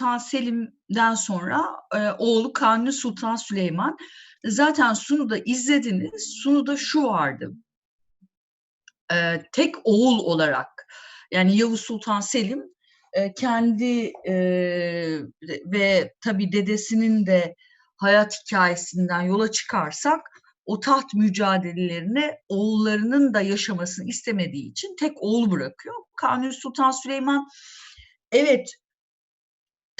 Sultan Selim'den sonra e, oğlu Kanuni Sultan Süleyman. Zaten Sunu'da izlediniz. Sunu'da şu vardı. E, tek oğul olarak yani Yavuz Sultan Selim e, kendi e, ve tabii dedesinin de hayat hikayesinden yola çıkarsak o taht mücadelelerine oğullarının da yaşamasını istemediği için tek oğul bırakıyor. Kanuni Sultan Süleyman evet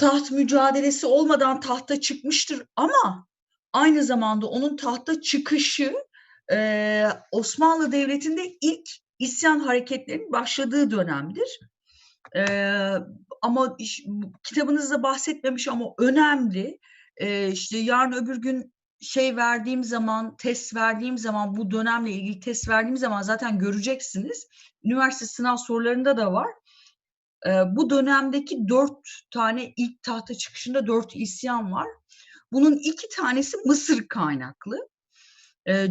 taht mücadelesi olmadan tahta çıkmıştır ama aynı zamanda onun tahta çıkışı e, Osmanlı Devleti'nde ilk isyan hareketlerinin başladığı dönemdir. E, ama kitabınızda bahsetmemiş ama önemli. E, işte yarın öbür gün şey verdiğim zaman, test verdiğim zaman, bu dönemle ilgili test verdiğim zaman zaten göreceksiniz. Üniversite sınav sorularında da var. Bu dönemdeki dört tane ilk tahta çıkışında dört isyan var. Bunun iki tanesi Mısır kaynaklı.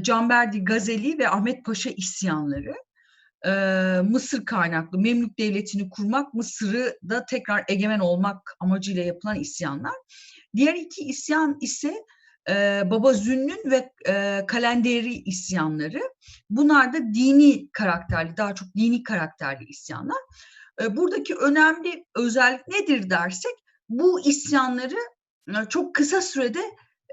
Canberdi Gazeli ve Ahmet Paşa isyanları. Mısır kaynaklı Memlük Devleti'ni kurmak, Mısır'ı da tekrar egemen olmak amacıyla yapılan isyanlar. Diğer iki isyan ise Baba Zünnün ve Kalenderi isyanları. Bunlar da dini karakterli, daha çok dini karakterli isyanlar. E, buradaki önemli özellik nedir dersek, bu isyanları çok kısa sürede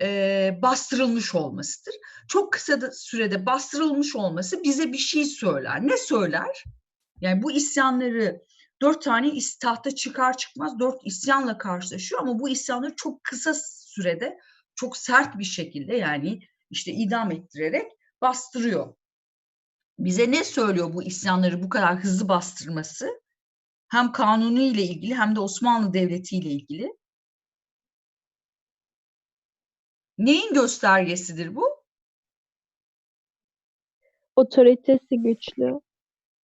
e, bastırılmış olmasıdır. Çok kısa sürede bastırılmış olması bize bir şey söyler. Ne söyler? Yani bu isyanları dört tane tahta çıkar çıkmaz dört isyanla karşılaşıyor ama bu isyanları çok kısa sürede çok sert bir şekilde yani işte idam ettirerek bastırıyor. Bize ne söylüyor bu isyanları bu kadar hızlı bastırması? Hem kanunu ile ilgili hem de Osmanlı Devleti ile ilgili. Neyin göstergesidir bu? Otoritesi güçlü.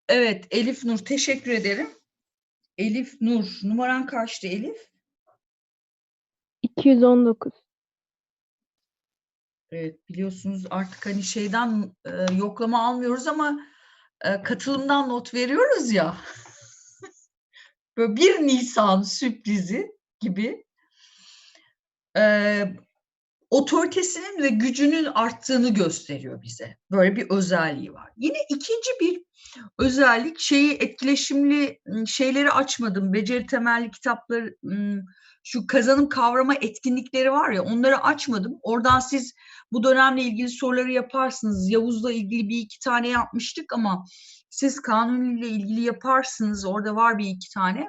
Evet Elif Nur teşekkür ederim. Elif Nur numaran kaçtı Elif? 219. Evet biliyorsunuz artık hani şeyden e, yoklama almıyoruz ama e, katılımdan not veriyoruz ya. Böyle bir Nisan sürprizi gibi. E, otoritesinin ve gücünün arttığını gösteriyor bize. Böyle bir özelliği var. Yine ikinci bir özellik şeyi etkileşimli şeyleri açmadım. Beceri temelli kitapları şu kazanım kavrama etkinlikleri var ya onları açmadım. Oradan siz bu dönemle ilgili soruları yaparsınız. Yavuz'la ilgili bir iki tane yapmıştık ama siz kanuniyle ilgili yaparsınız. Orada var bir iki tane.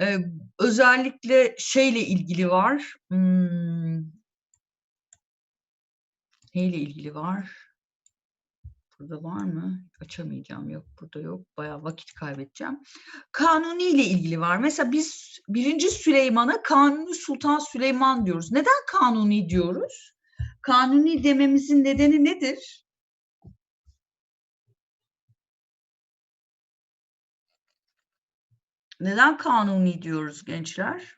Ee, özellikle şeyle ilgili var. Hmm, neyle ilgili var? Burada var mı? Açamayacağım. Yok burada yok. Bayağı vakit kaybedeceğim. Kanuni ile ilgili var. Mesela biz birinci Süleyman'a Kanuni Sultan Süleyman diyoruz. Neden Kanuni diyoruz? Kanuni dememizin nedeni nedir? Neden Kanuni diyoruz gençler?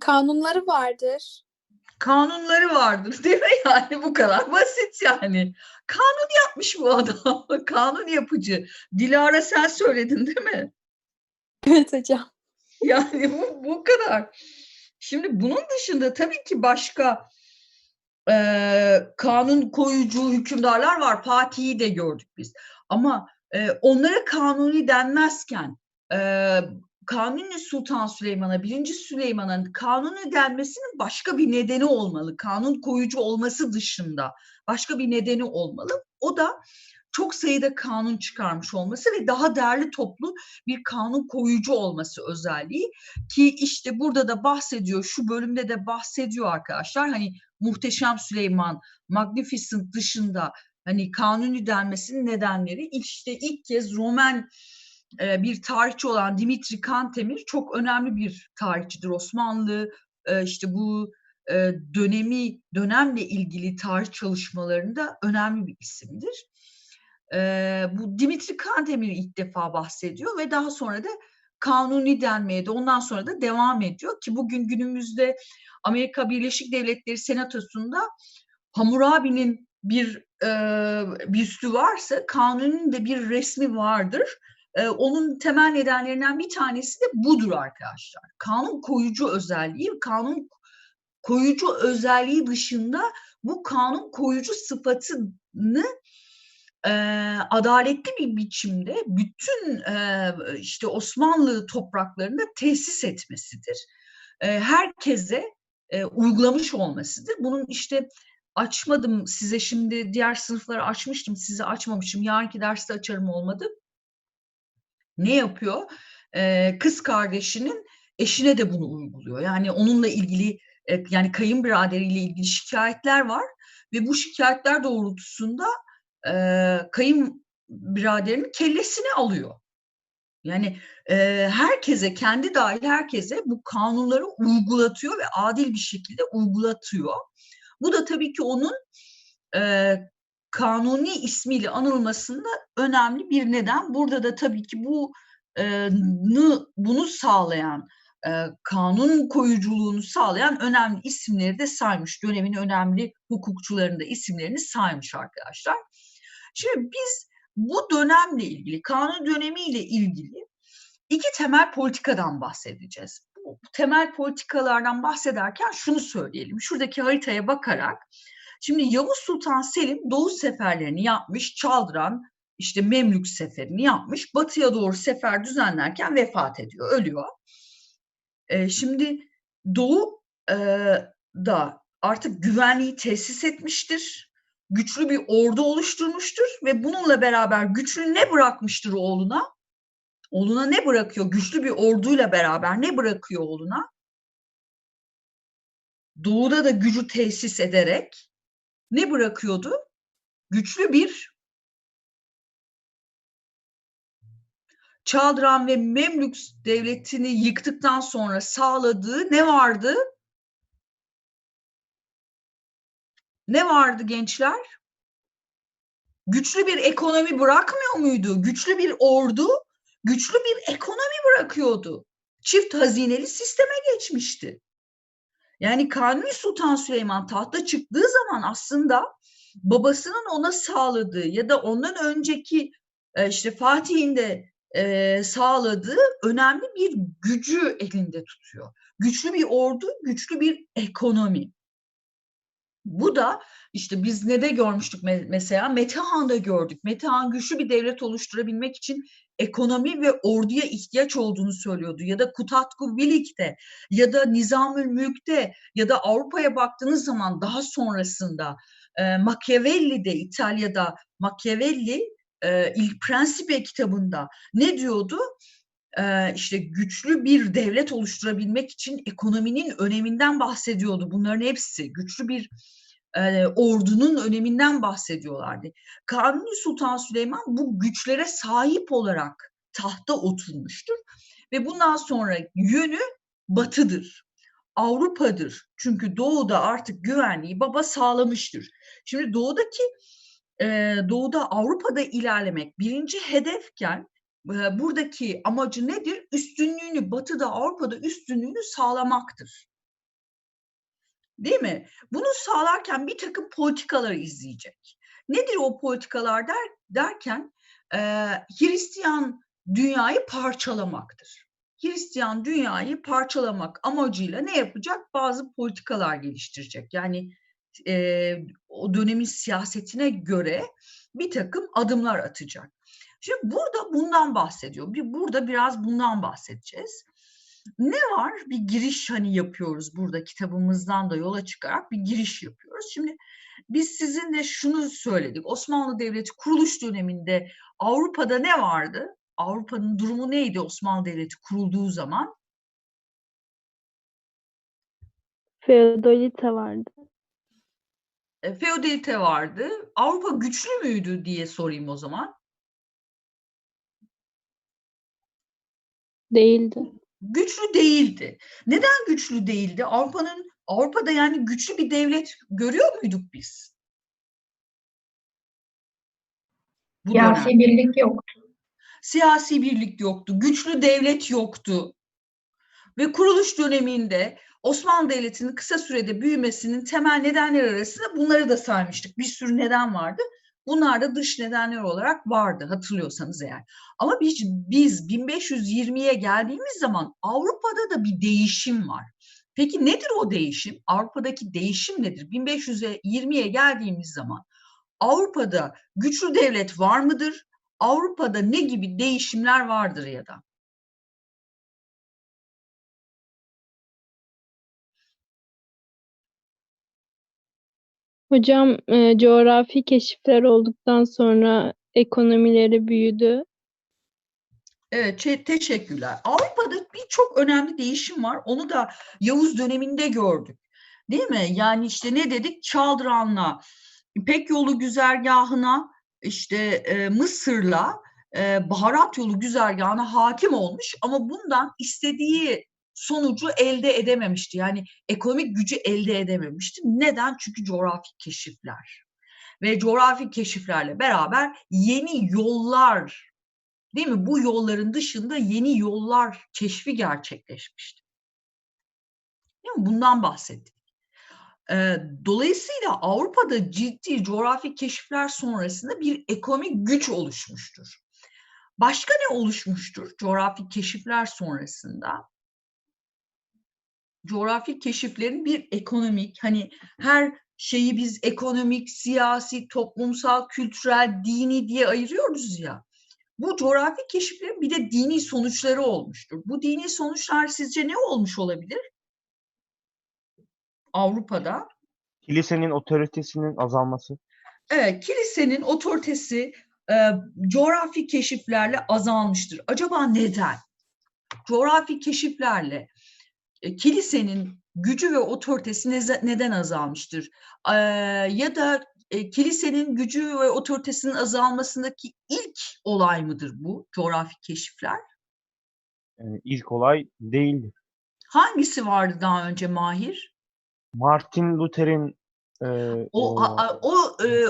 Kanunları vardır. Kanunları vardır değil mi? Yani bu kadar basit yani. Kanun yapmış bu adam. Kanun yapıcı. Dilara sen söyledin değil mi? Evet hocam. Yani bu, bu kadar. Şimdi bunun dışında tabii ki başka e, kanun koyucu hükümdarlar var. Fatih'i de gördük biz. Ama e, onlara kanuni denmezken e, Kanuni Sultan Süleyman'a, birinci Süleyman'ın kanuni denmesinin başka bir nedeni olmalı. Kanun koyucu olması dışında başka bir nedeni olmalı. O da çok sayıda kanun çıkarmış olması ve daha değerli toplu bir kanun koyucu olması özelliği ki işte burada da bahsediyor şu bölümde de bahsediyor arkadaşlar hani Muhteşem Süleyman Magnificent dışında hani kanuni denmesinin nedenleri işte ilk kez Roman e, bir tarihçi olan Dimitri Kantemir çok önemli bir tarihçidir. Osmanlı e, işte bu e, dönemi dönemle ilgili tarih çalışmalarında önemli bir isimdir. Bu Dimitri Kantemir ilk defa bahsediyor ve daha sonra da kanuni denmeye de ondan sonra da devam ediyor ki bugün günümüzde Amerika Birleşik Devletleri Senatosu'nda Hammurabi'nin bir e, büstü varsa kanunun da bir resmi vardır e, onun temel nedenlerinden bir tanesi de budur arkadaşlar. Kanun koyucu özelliği, kanun koyucu özelliği dışında bu kanun koyucu sıfatını e, adaletli bir biçimde bütün e, işte Osmanlı topraklarında tesis etmesidir. E, herkese e, uygulamış olmasıdır. Bunun işte açmadım size şimdi diğer sınıfları açmıştım size açmamışım yarınki derste açarım olmadı. Ne yapıyor? E, kız kardeşinin eşine de bunu uyguluyor. Yani onunla ilgili e, yani kayınbiraderiyle ilgili şikayetler var ve bu şikayetler doğrultusunda e, kayınbiraderinin kellesini alıyor. Yani e, herkese, kendi dahil herkese bu kanunları uygulatıyor ve adil bir şekilde uygulatıyor. Bu da tabii ki onun e, kanuni ismiyle anılmasında önemli bir neden. Burada da tabii ki bu e, bunu sağlayan, e, kanun koyuculuğunu sağlayan önemli isimleri de saymış. Dönemin önemli hukukçularının da isimlerini saymış arkadaşlar. Şimdi biz bu dönemle ilgili, kanun dönemiyle ilgili iki temel politikadan bahsedeceğiz. Bu temel politikalardan bahsederken şunu söyleyelim. Şuradaki haritaya bakarak, şimdi Yavuz Sultan Selim Doğu seferlerini yapmış, Çaldıran, işte Memlük seferini yapmış, batıya doğru sefer düzenlerken vefat ediyor, ölüyor. Ee, şimdi Doğu e, da artık güvenliği tesis etmiştir güçlü bir ordu oluşturmuştur ve bununla beraber güçlü ne bırakmıştır oğluna? Oğluna ne bırakıyor? Güçlü bir orduyla beraber ne bırakıyor oğluna? Doğuda da gücü tesis ederek ne bırakıyordu? Güçlü bir Çaldıran ve Memlük devletini yıktıktan sonra sağladığı ne vardı? Ne vardı gençler? Güçlü bir ekonomi bırakmıyor muydu? Güçlü bir ordu, güçlü bir ekonomi bırakıyordu. Çift hazineli sisteme geçmişti. Yani Kanuni Sultan Süleyman tahta çıktığı zaman aslında babasının ona sağladığı ya da ondan önceki e, işte Fatih'in de e, sağladığı önemli bir gücü elinde tutuyor. Güçlü bir ordu, güçlü bir ekonomi. Bu da işte biz ne de görmüştük mesela Metehan'da gördük. Metehan güçlü bir devlet oluşturabilmek için ekonomi ve orduya ihtiyaç olduğunu söylüyordu. Ya da Kutatku Bilik'te ya da Nizamül Mülk'te ya da Avrupa'ya baktığınız zaman daha sonrasında e, Machiavelli'de İtalya'da Machiavelli e, İlk Prensipe kitabında ne diyordu? E, işte güçlü bir devlet oluşturabilmek için ekonominin öneminden bahsediyordu. Bunların hepsi güçlü bir ordunun öneminden bahsediyorlardı. Kanuni Sultan Süleyman bu güçlere sahip olarak tahta oturmuştur ve bundan sonra yönü batıdır. Avrupa'dır. Çünkü doğuda artık güvenliği baba sağlamıştır. Şimdi doğudaki doğuda Avrupa'da ilerlemek birinci hedefken buradaki amacı nedir? Üstünlüğünü batıda Avrupa'da üstünlüğünü sağlamaktır. Değil mi? Bunu sağlarken bir takım politikaları izleyecek. Nedir o politikalar der, derken e, Hristiyan dünyayı parçalamaktır. Hristiyan dünyayı parçalamak amacıyla ne yapacak? Bazı politikalar geliştirecek. Yani e, o dönemin siyasetine göre bir takım adımlar atacak. Şimdi burada bundan bahsediyor. Bir, burada biraz bundan bahsedeceğiz. Ne var? Bir giriş hani yapıyoruz burada kitabımızdan da yola çıkarak bir giriş yapıyoruz. Şimdi biz sizinle şunu söyledik. Osmanlı Devleti kuruluş döneminde Avrupa'da ne vardı? Avrupa'nın durumu neydi Osmanlı Devleti kurulduğu zaman? Feodalite vardı. E, feodalite vardı. Avrupa güçlü müydü diye sorayım o zaman. Değildi. Güçlü değildi. Neden güçlü değildi? Avrupa'nın Avrupa'da yani güçlü bir devlet görüyor muyduk biz? Bu Siyasi dönem. birlik yoktu. Siyasi birlik yoktu. Güçlü devlet yoktu. Ve kuruluş döneminde Osmanlı Devleti'nin kısa sürede büyümesinin temel nedenleri arasında bunları da saymıştık. Bir sürü neden vardı. Bunlar da dış nedenler olarak vardı hatırlıyorsanız eğer. Ama biz, biz 1520'ye geldiğimiz zaman Avrupa'da da bir değişim var. Peki nedir o değişim? Avrupa'daki değişim nedir? 1520'ye geldiğimiz zaman Avrupa'da güçlü devlet var mıdır? Avrupa'da ne gibi değişimler vardır ya da? Hocam e, coğrafi keşifler olduktan sonra ekonomileri büyüdü. Evet, çe- teşekkürler. Avrupa'da birçok önemli değişim var. Onu da Yavuz döneminde gördük. Değil mi? Yani işte ne dedik? Çaldıran'la İpek yolu güzergahına işte e, Mısır'la e, baharat yolu güzergahına hakim olmuş ama bundan istediği sonucu elde edememişti. Yani ekonomik gücü elde edememişti. Neden? Çünkü coğrafi keşifler. Ve coğrafi keşiflerle beraber yeni yollar Değil mi? Bu yolların dışında yeni yollar keşfi gerçekleşmişti. Değil mi? Bundan bahsettik. Dolayısıyla Avrupa'da ciddi coğrafi keşifler sonrasında bir ekonomik güç oluşmuştur. Başka ne oluşmuştur coğrafi keşifler sonrasında? Coğrafi keşiflerin bir ekonomik, hani her şeyi biz ekonomik, siyasi, toplumsal, kültürel, dini diye ayırıyoruz ya. Bu coğrafi keşiflerin bir de dini sonuçları olmuştur. Bu dini sonuçlar sizce ne olmuş olabilir? Avrupa'da. Kilisenin otoritesinin azalması. Evet, kilisenin otoritesi e, coğrafi keşiflerle azalmıştır. Acaba neden? Coğrafi keşiflerle kilisenin gücü ve otoritesi neden azalmıştır? E, ya da e, kilisenin gücü ve otoritesinin azalmasındaki ilk olay mıdır bu coğrafi keşifler? Yani ilk olay değildi. Hangisi vardı daha önce Mahir? Martin Luther'in e, O e, a- a- o e,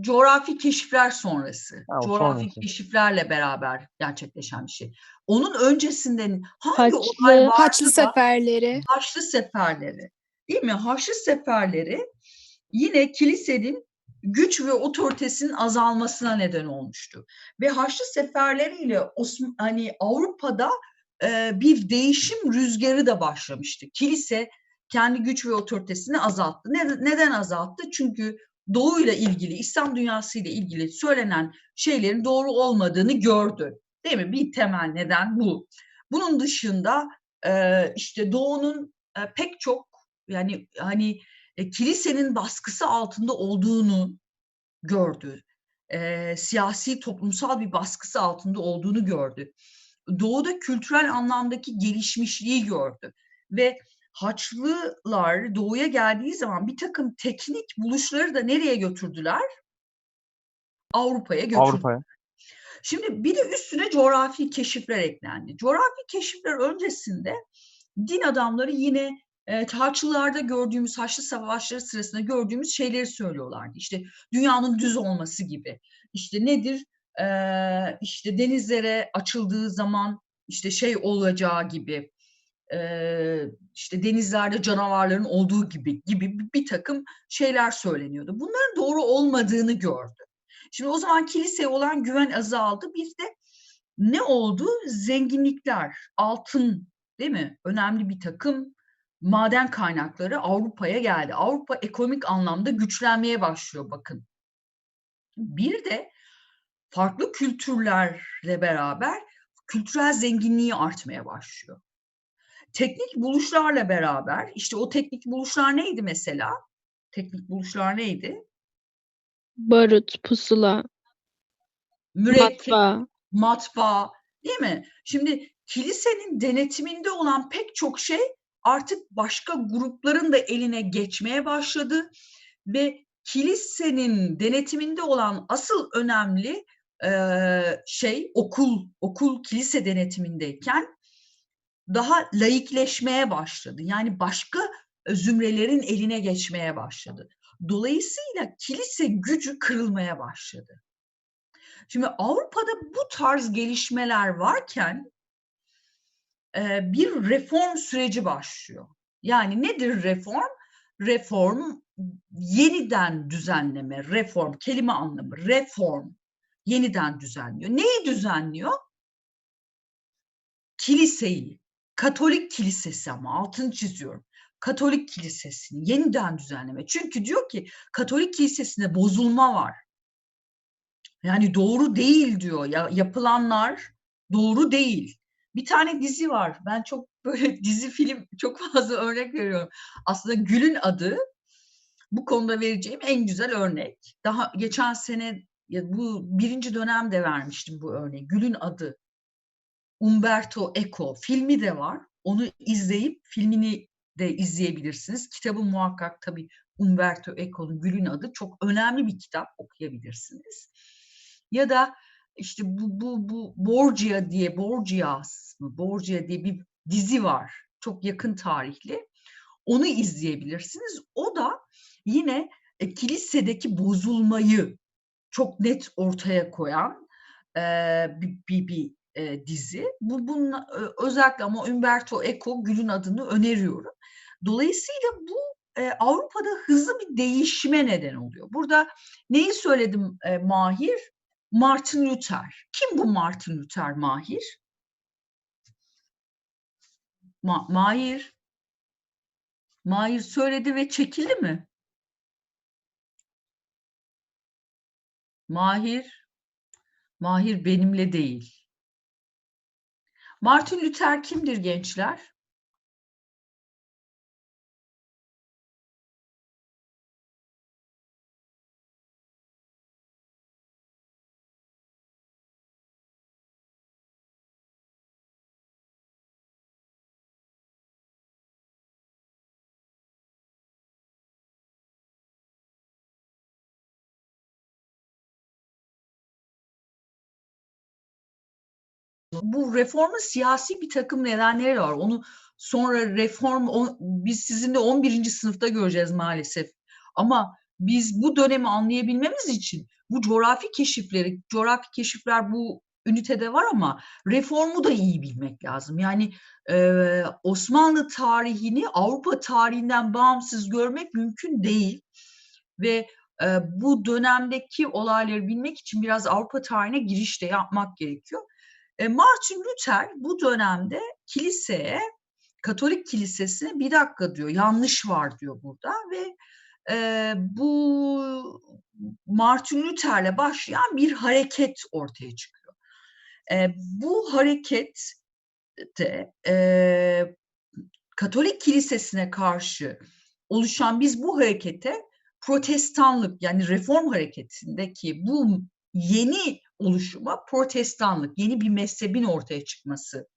coğrafi keşifler sonrası. Ha, coğrafi sonrası. keşiflerle beraber gerçekleşen bir şey. Onun öncesinden hangi Haçlı- olay vardı Haçlı seferleri. Haçlı seferleri. Değil mi? Haçlı seferleri yine kilisenin güç ve otoritesinin azalmasına neden olmuştu. Ve Haçlı seferleriyle Osm- hani Avrupa'da e, bir değişim rüzgarı da başlamıştı. Kilise kendi güç ve otoritesini azalttı. Ne- neden azalttı? Çünkü Doğu ile ilgili, İslam dünyası ile ilgili söylenen şeylerin doğru olmadığını gördü. Değil mi? Bir temel neden bu. Bunun dışında e, işte Doğu'nun e, pek çok yani hani e, kilisenin baskısı altında olduğunu gördü. Siyasi toplumsal bir baskısı altında olduğunu gördü. Doğu'da kültürel anlamdaki gelişmişliği gördü ve Haçlılar Doğu'ya geldiği zaman bir takım teknik buluşları da nereye götürdüler? Avrupa'ya götürdüler. Avrupa'ya. Şimdi bir de üstüne coğrafi keşifler eklendi. Coğrafi keşifler öncesinde din adamları yine e, Haçlılarda gördüğümüz Haçlı savaşları sırasında gördüğümüz şeyleri söylüyorlardı. İşte dünyanın düz olması gibi. İşte nedir? E, işte denizlere açıldığı zaman işte şey olacağı gibi. İşte denizlerde canavarların olduğu gibi gibi bir takım şeyler söyleniyordu. Bunların doğru olmadığını gördü. Şimdi o zaman kiliseye olan güven azaldı. Bir de ne oldu? Zenginlikler, altın değil mi? Önemli bir takım maden kaynakları Avrupa'ya geldi. Avrupa ekonomik anlamda güçlenmeye başlıyor bakın. Bir de farklı kültürlerle beraber kültürel zenginliği artmaya başlıyor. Teknik buluşlarla beraber işte o teknik buluşlar neydi mesela? Teknik buluşlar neydi? Barut, pusula, Mürekkep, matbaa. matbaa değil mi? Şimdi kilisenin denetiminde olan pek çok şey artık başka grupların da eline geçmeye başladı ve kilisenin denetiminde olan asıl önemli şey okul, okul kilise denetimindeyken daha laikleşmeye başladı. Yani başka zümrelerin eline geçmeye başladı. Dolayısıyla kilise gücü kırılmaya başladı. Şimdi Avrupa'da bu tarz gelişmeler varken e, bir reform süreci başlıyor. Yani nedir reform? reform yeniden düzenleme, reform kelime anlamı, reform yeniden düzenliyor. Neyi düzenliyor? Kiliseyi, Katolik kilisesi ama altını çiziyorum. Katolik kilisesini yeniden düzenleme. Çünkü diyor ki Katolik kilisesinde bozulma var. Yani doğru değil diyor. Ya, yapılanlar doğru değil. Bir tane dizi var. Ben çok böyle dizi film çok fazla örnek veriyorum. Aslında Gül'ün adı bu konuda vereceğim en güzel örnek. Daha geçen sene bu birinci dönemde vermiştim bu örneği. Gül'ün adı Umberto Eco filmi de var. Onu izleyip filmini de izleyebilirsiniz. Kitabı muhakkak tabii Umberto Eco'nun Gül'ün adı çok önemli bir kitap okuyabilirsiniz. Ya da işte bu bu bu Borgia diye Borgias mı Borgia diye bir dizi var. Çok yakın tarihli. Onu izleyebilirsiniz. O da yine e, kilisedeki bozulmayı çok net ortaya koyan e, bir, bir, bir e, dizi. Bu bunun e, özellikle ama Umberto Eco Gül'ün adını öneriyorum. Dolayısıyla bu e, Avrupa'da hızlı bir değişime neden oluyor. Burada neyi söyledim e, Mahir? Martin Luther. Kim bu Martin Luther Mahir? Ma Mahir. Mahir söyledi ve çekildi mi? Mahir. Mahir benimle değil. Martin Luther kimdir gençler? Bu reformun siyasi bir takım nedenleri var. Onu sonra reform o, biz sizinle 11. sınıfta göreceğiz maalesef. Ama biz bu dönemi anlayabilmemiz için bu coğrafi keşifleri, coğrafi keşifler bu ünitede var ama reformu da iyi bilmek lazım. Yani e, Osmanlı tarihini Avrupa tarihinden bağımsız görmek mümkün değil. Ve e, bu dönemdeki olayları bilmek için biraz Avrupa tarihine giriş de yapmak gerekiyor. E, Martin Luther bu dönemde kiliseye, Katolik kilisesine bir dakika diyor, yanlış var diyor burada ve e, bu Martin Luther'le başlayan bir hareket ortaya çıkıyor. E, bu hareket de e, Katolik kilisesine karşı oluşan biz bu harekete protestanlık yani reform hareketindeki bu yeni oluşuma protestanlık, yeni bir mezhebin ortaya çıkması